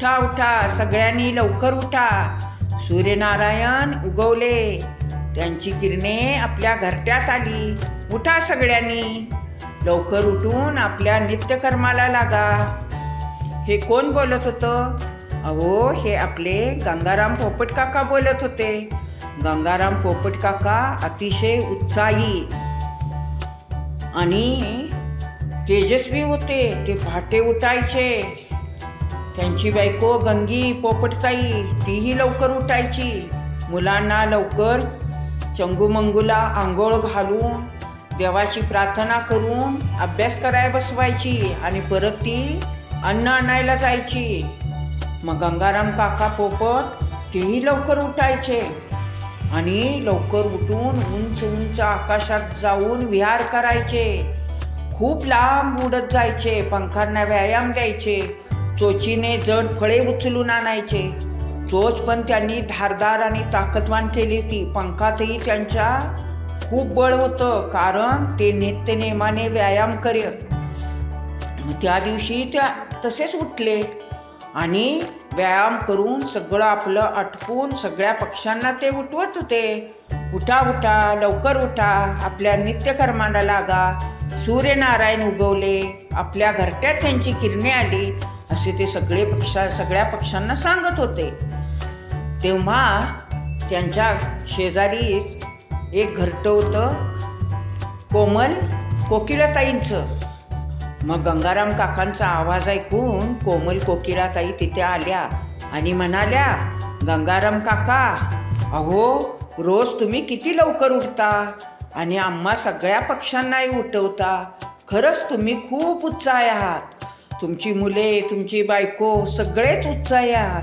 उठा उठा सगळ्यांनी लवकर उठा. सूर्यनारायण उगवले. त्यांची किरणे आपल्या घरट्यात आली. उठा सगळ्यांनी. लवकर उठून आपल्या नित्यकर्माला लागा. हे कोण बोलत होतं? अहो हे आपले गंगाराम पोपट काका बोलत होते. गंगाराम पोपट काका अतिशय उत्साही आणि तेजस्वी होते. ते पहाटे उठायचे. त्यांची बायको गंगी पोपटताई तीही लवकर उठायची. मुलांना लवकर चंगूमंगूला आंघोळ घालून देवाची प्रार्थना करून अभ्यास करायला बसवायची आणि परत ती अन्न आणायला जायची. मग गंगाराम काका पोपट तेही लवकर उठायचे आणि लवकर उठून उंच उंच आकाशात जाऊन विहार करायचे. खूप लांब उडत जायचे पंखांना व्यायाम द्यायचे. चोचीने जड फळे उचलून आणायचे. चोच पण त्यांनी धारदार आणि ताकदवान केली होती. पंखातही त्यांच्या खूप बळ होतं कारण ते नित्यनेमाने व्यायाम करत त्या दिवशी त्या तसेच उठले आणि व्यायाम करून सगळं आपलं आटपून सगळ्या पक्ष्यांना ते उठवत होते. उठा उठा लवकर उठा आपल्या नित्यकर्माला लागा. सूर्यनारायण उगवले. आपल्या घरट्यात त्यांची किरणे आली. असे ते सगळे पक्षा सगळ्या पक्षांना सांगत होते. तेव्हा त्यांच्या शेजारीच एक घरटं होतं कोमल कोकिळाताईंचं मग गंगाराम काकांचा आवाज ऐकून कोमल कोकिळाताई तिथे आल्या आणि म्हणाल्या गंगाराम काका अहो रोज तुम्ही किती लवकर उठता? आणि आम्हा सगळ्या पक्ष्यांनाही उठवता. खरंच तुम्ही खूप उत्साही आहात. तुमची मुले तुमची बायको सगळेच उत्साही आहात.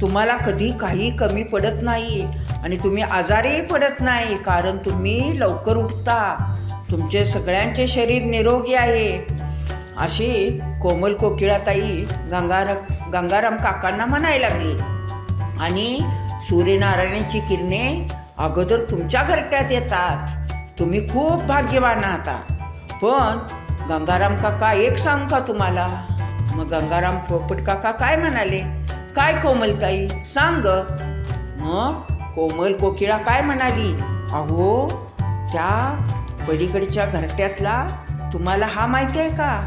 तुम्हाला कधी काही कमी पडत नाही आणि तुम्ही आजारीही पडत नाही कारण तुम्ही लवकर उठता. तुमचे सगळ्यांचे शरीर निरोगी आहे. अशी कोमल कोकिळाताई गंगार गंगाराम काकांना म्हणायला लागली. आणि सूर्यनारायणाची किरणे अगोदर तुमच्या घरट्यात येतात. तुम्ही खूप भाग्यवान आहात. पण गंगाराम काका एक सांग का तुम्हाला मग गंगाराम पोपट काका काय म्हणाले? काय कोमलताई? सांग. मग कोमल कोकिळा काय म्हणाली? अहो त्या पलीकडच्या घरट्यातला तुम्हाला हा माहिती आहे का?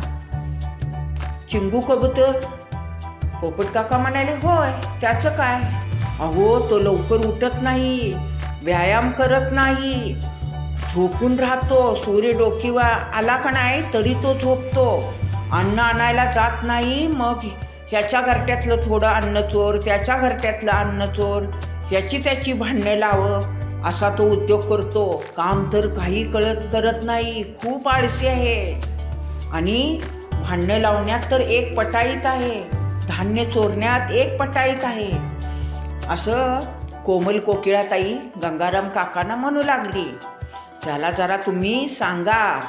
चिंगू कबूतर. पोपट काका म्हणाले होय त्याचं काय? अहो तो लवकर उठत नाही व्यायाम करत नाही. झोपून राहतो सूर्य डोकीवर आला का नाही तरी तो झोपतो. अन्न आणायला जात नाही मग ह्याच्या घरट्यातलं थोडं अन्न चोर त्याच्या घरट्यातलं अन्न चोर ह्याची त्याची भांडणं लावं असा तो उद्योग करतो. काम तर काही कळत करत नाही खूप आळसी आहे. आणि भांडणं लावण्यात तर एक पटाईत आहे धान्य चोरण्यात एक पटाईत आहे. असं कोमल कोकिळाताई गंगाराम काकांना म्हणू लागली. त्याला जरा तुम्ही सांगा.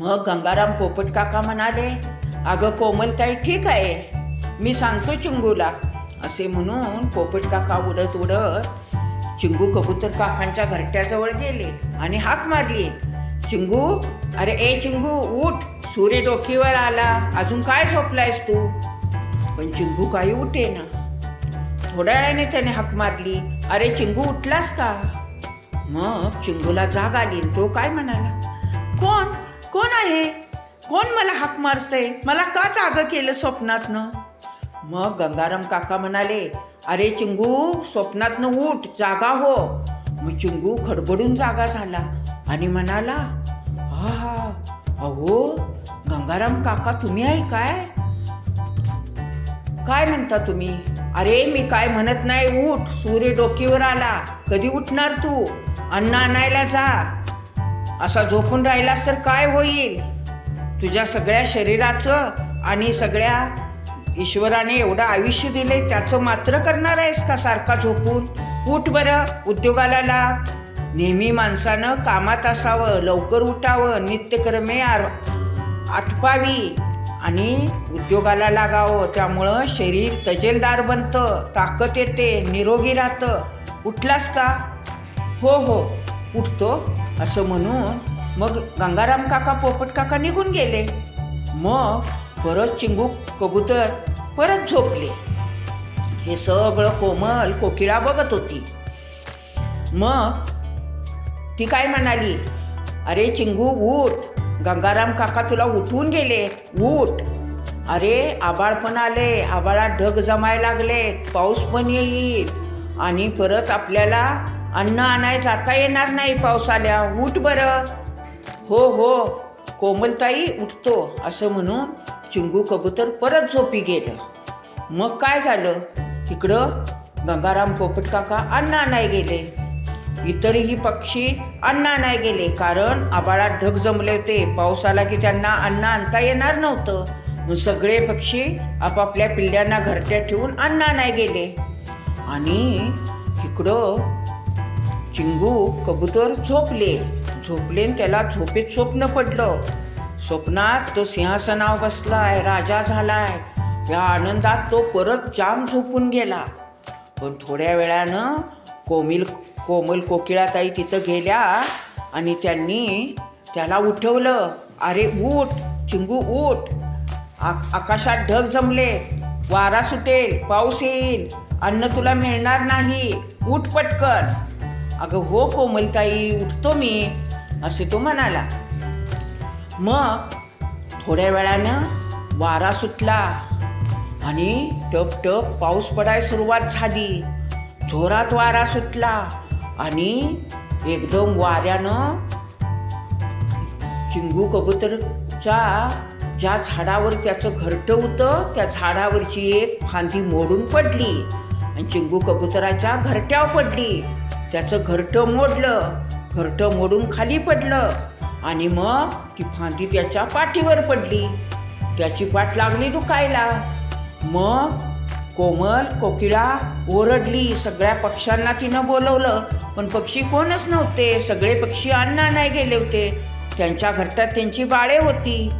मग गंगाराम पोपट काका म्हणाले अगं कोमलताई ठीक आहे. मी सांगतो चिंगूला. असे म्हणून पोपट काका उडत उडत चिंगू कबूतर काकांच्या घरट्याजवळ गेले आणि हाक मारली. चिंगू अरे ए चिंगू उठ. सूर्य डोकीवर आला. अजून काय झोपलायस तू? पण चिंगू काही उठे ना थोड्या वेळाने त्याने हाक मारली. अरे चिंगू उठलास का? मग चिंगूला जाग आली तो काय म्हणाला कोण? कोण आहे? कोण मला हाक मारतंय? मला का जागं केलं स्वप्नातनं? मग गंगाराम काका म्हणाले अरे चिंगू स्वप्नातनं उठ जागा हो. मग चिंगू खडबडून जागा झाला आणि म्हणाला हा हा अहो गंगाराम काका तुम्ही आहे काय? काय म्हणता तुम्ही? अरे मी काय म्हणत नाही उठ सूर्य डोकीवर आला. कधी उठणार तू? अन्न आणायला जा. असा झोपून राहिलास तर काय होईल? तुझ्या सगळ्या शरीराचं आणि सगळ्या ईश्वराने एवढं आयुष्य दिले त्याचं मात्र करणार आहेस का सारखा झोपून? उठ बरं उद्योगाला लाग. नेहमी माणसानं कामात असावं लवकर उठावं नित्यकर्मे आर आटपावी आणि उद्योगाला लागावं. त्यामुळं शरीर तजेलदार बनतं ताकद येते निरोगी राहतं. उठलास का? हो हो उठतो. असं म्हणून मग गंगाराम काका पोपट काका निघून गेले. मग परत चिंगू कबूतर परत झोपले. हे सगळं कोमल कोकिळा बघत होती. मग ती काय म्हणाली? अरे चिंगू उठ. गंगाराम काका तुला उठवून गेले. उठ. अरे आबाळ पण आले. आबाळात ढग जमायला लागले पाऊस पण येईल. आणि परत आपल्याला अन्न आणाय जाता येणार नाही पावसाल्या उठ बरं. हो हो. कोमलताई उठतो असं म्हणून चिंगू कबूतर परत झोपी गेलं. मग काय झालं? तिकडं गंगाराम पोपट काका अन्न आणाय गेले. इतरही पक्षी अन्न आणाय गेले कारण आबाळात ढग जमले होते. पाऊस आला की त्यांना अन्न आणता येणार नव्हतं. मग सगळे पक्षी आपापल्या पिल्ल्यांना घरट्यात ठेवून अन्न आणाय गेले. आणि इकडं चिंगू कबूतर झोपले. झोपले त्याला झोपेत स्वप्न पडलं. स्वप्नात तो सिंहासनावर बसलाय राजा झालाय. या आनंदात तो परत जाम झोपून गेला. पण थोड्या वेळानं कोमिल कोमल कोकिळाताई तिथं गेल्या आणि त्यांनी त्याला उठवलं. अरे उठ चिंगू उठ. आ आकाशात ढग जमले. वारा सुटेल पाऊस येईल. अन्न तुला मिळणार नाही. उठ पटकन. अगं हो, हो कोमलताई उठतो मी असे तो म्हणाला. मग थोड्या वेळानं वारा सुटला आणि टप टप पाऊस पडायला सुरुवात झाली. जोरात वारा सुटला आणि एकदम वाऱ्यानं चिंगू कबूतरच्या ज्या झाडावर त्याचं घरटं होतं त्या झाडावरची एक फांदी मोडून पडली आणि चिंगू कबुतराच्या घरट्यावर पडली. त्याचं घरटं मोडलं घरटं मोडून खाली पडलं आणि मग ती फांदी त्याच्या पाठीवर पडली. त्याची पाठ लागली दुखायला. मग कोमल कोकिळा ओरडली सगळ्या पक्ष्यांना तिनं बोलवलं पण पक्षी कोणच नव्हते सगळे पक्षी अन्न नाही गेले होते. त्यांच्या घरट्यात त्यांची बाळे होती.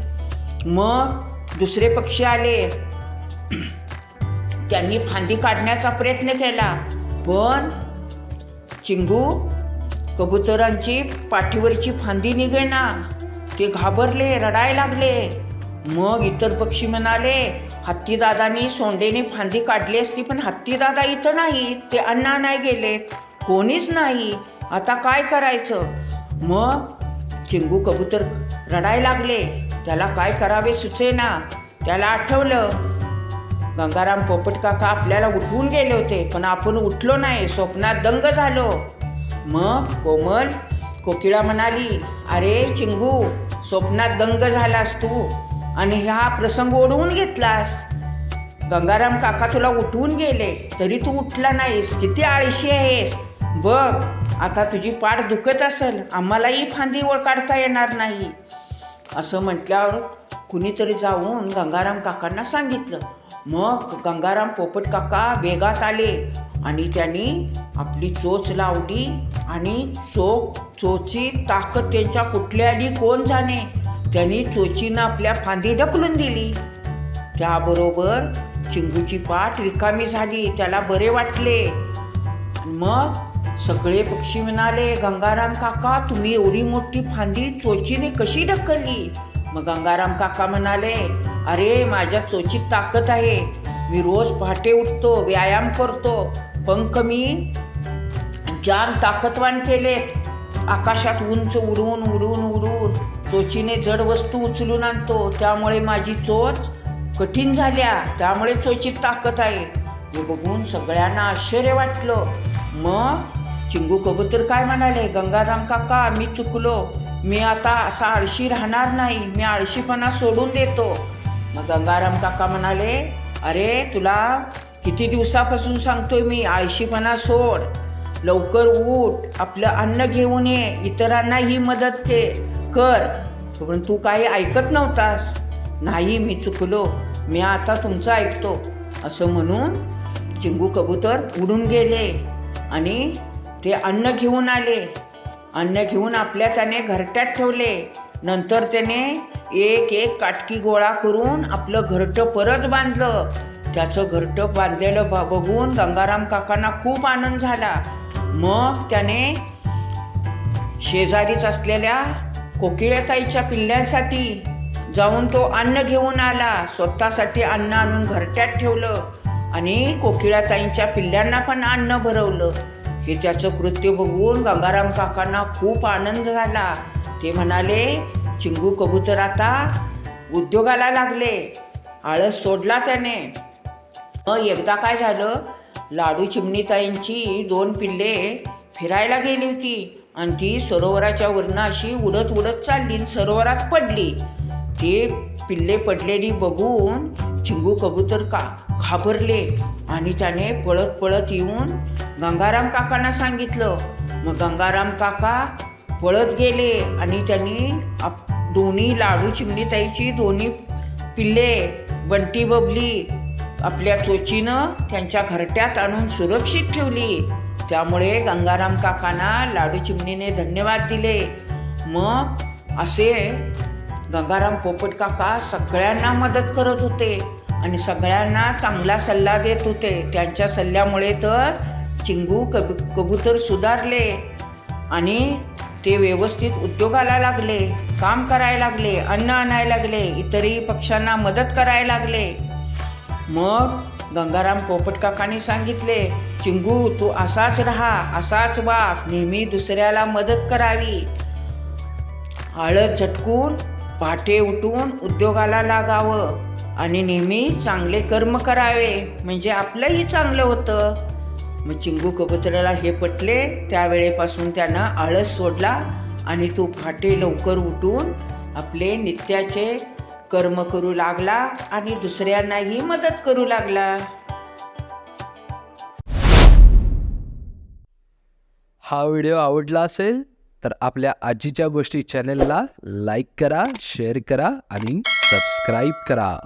मग दुसरे पक्षी आले. त्यांनी फांदी काढण्याचा प्रयत्न केला पण चिंगू कबुतरांची पाठीवरची फांदी निघेना. ते घाबरले रडाय लागले. मग इतर पक्षी म्हणाले हत्तीदादानी सोंडेने फांदी काढली असती पण हत्तीदादा इथं नाही. ते अण्णा नाही गेले. कोणीच नाही. आता काय करायचं? मग चिंगू कबूतर रडाय लागले. त्याला काय करावे सुचेना. त्याला आठवलं. गंगाराम पोपट काका आपल्याला उठवून गेले होते पण आपण उठलो नाही स्वप्नात दंग झालो. मग कोमल कोकिळा म्हणाली अरे चिंगू स्वप्नात दंग झालास तू आणि हा प्रसंग ओढवून घेतलास. गंगाराम काका तुला उठवून गेले तरी तू उठला नाहीस किती आळशी आहेस. बघ आता तुझी पाठ दुखत असेल आम्हालाही फांदी ओळ काढता येणार नाही. असं म्हटल्यावर कुणीतरी जाऊन गंगाराम काकांना सांगितलं. मग गंगाराम पोपट काका वेगात आले आणि त्यांनी आपली चोच लावली आणि चो चोची ताकद त्यांच्या कुठल्या आली कोण जाणे? त्यांनी चोचीनं आपल्या फांदी ढकलून दिली. त्याबरोबर चिंगूची पाठ रिकामी झाली त्याला बरे वाटले. मग सगळे पक्षी म्हणाले गंगाराम काका तुम्ही एवढी मोठी फांदी चोचीने कशी ढकलली? मग गंगाराम काका म्हणाले अरे माझ्या चोचीत ताकद आहे. मी रोज पहाटे उठतो व्यायाम करतो. पंख मी जाम ताकदवान केलेत. आकाशात उंच उडून उडून उडून चोचीने जड वस्तू उचलून आणतो. त्यामुळे माझी चोच कठीण झाल्या. त्यामुळे चोचीत ताकद आहे. हे बघून सगळ्यांना आश्चर्य वाटलं. मग चिंगू कबूतर काय म्हणाले? गंगाराम काका मी चुकलो. मी आता असा आळशी राहणार नाही. मी आळशीपणा सोडून देतो. मग गंगाराम काका म्हणाले अरे तुला किती दिवसापासून सांगतोय मी? आळशीपणा सोड. लवकर उठ. आपलं अन्न घेऊन ये. इतरांना ही मदत के. कर. पण तू काही ऐकत नव्हतास. नाही मी चुकलो. मी आता तुमचं ऐकतो. असं म्हणून चिंगू कबूतर उडून गेले आणि ते अन्न घेऊन आले. अन्न घेऊन आपल्या त्याने घरट्यात ठेवले. नंतर त्याने एक एक काटकी गोळा करून आपलं घरटं परत बांधलं. त्याचं घरटं बांधलेलं बघून गंगाराम काकांना खूप आनंद झाला. मग त्याने शेजारीच असलेल्या कोकिळ्याताईच्या पिल्ल्यांसाठी जाऊन तो अन्न घेऊन आला. स्वतःसाठी अन्न आणून घरट्यात ठेवलं आणि कोकिळाताईंच्या पिल्ल्यांना पण अन्न भरवलं. हे त्याचं कृत्य बघून गंगाराम काकांना खूप आनंद झाला. ते म्हणाले चिंगू कबूतर आता उद्योगाला लागले. आळस सोडला त्याने. मग एकदा काय झालं लाडू चिमणीताईंची दोन पिल्ले फिरायला गेली होती आणि ती सरोवराच्या वरनं अशी उडत उडत चालली आणि सरोवरात पडली. ते पिल्ले पडलेली बघून चिंगू कबूतर का घाबरले आणि त्याने पळत पळत येऊन गंगाराम काकांना सांगितलं. मग गंगाराम काका पळत गेले आणि त्यांनी आप दोन्ही लाडू चिमणीताईची दोन्ही पिल्ले बंटी बबली आपल्या चोचीनं त्यांच्या घरट्यात आणून सुरक्षित ठेवली. त्यामुळे गंगाराम काकांना लाडू चिमणीने धन्यवाद दिले. मग असे गंगाराम पोपट काका सगळ्यांना मदत करत होते आणि सगळ्यांना चांगला सल्ला देत होते. त्यांच्या सल्ल्यामुळे तर चिंगू कब कबूतर सुधारले आणि ते व्यवस्थित उद्योगाला लागले काम करायला लागले अन्न आणायला लागले इतरही पक्षांना मदत करायला लागले. मग गंगाराम पोपटकाकांनी सांगितले चिंगू तू असाच राहा असाच वाग नेहमी दुसऱ्याला मदत करावी. हळद झटकून पहाटे उठून उद्योगाला लागावं आणि नेहमी चांगले कर्म करावे म्हणजे आपलंही चांगलं होतं. मग चिंगू कबुतराला हे पटले. त्यावेळेपासून त्यानं आळस सोडला आणि तो फाटे लवकर उठून आपले नित्याचे कर्म करू लागला आणि दुसऱ्यांनाही मदत करू लागला. हा व्हिडिओ आवडला असेल तर आपल्या आजीच्या गोष्टी चॅनेलला लाईक करा शेअर करा आणि सबस्क्राईब करा.